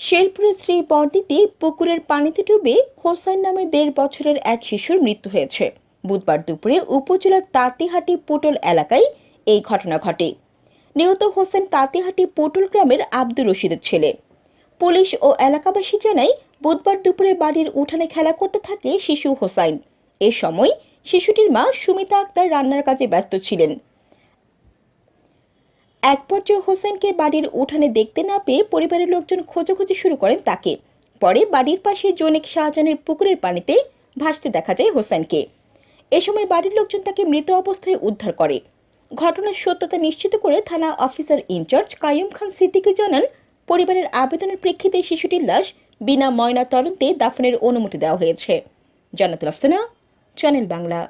শেরপুরের শ্রী বর্দিতে পুকুরের পানিতে ডুবে হোসাইন নামে দেড় বছরের এক শিশুর মৃত্যু হয়েছে। বুধবার দুপুরে উপজেলার তাঁতিহাটি পুটল এলাকায় এই ঘটনা ঘটে। নিহত হোসেন তাঁতিহাটি পুটল গ্রামের আব্দুর রশিদের ছেলে। পুলিশ ও এলাকাবাসী জানায়, বুধবার দুপুরে বাড়ির উঠানে খেলা করতে থাকে শিশু হোসাইন। এ সময় শিশুটির মা সুমিতা আক্তার রান্নার কাজে ব্যস্ত ছিলেন। এক পর্যায়ে হোসেনকে বাড়ির উঠানে দেখতে না পেয়ে পরিবারের লোকজন খোঁজাখুঁজি শুরু করেন তাকে। পরে বাড়ির পাশে জৈনিক শাহজাহানের পুকুরের পানিতে ভাসতে দেখা যায় হোসেনকে। এ সময় বাড়ির লোকজন তাকে মৃত অবস্থায় উদ্ধার করে। ঘটনার সত্যতা নিশ্চিত করে থানা officer in charge Kaiyum Khan Siddiqui জানান, পরিবারের আবেদনের প্রেক্ষিতে শিশুটির লাশ বিনা ময়না তদন্তে দাফনের অনুমতি দেওয়া হয়েছে। জান্নাতুল আফসানা, চ্যানেল বাংলা।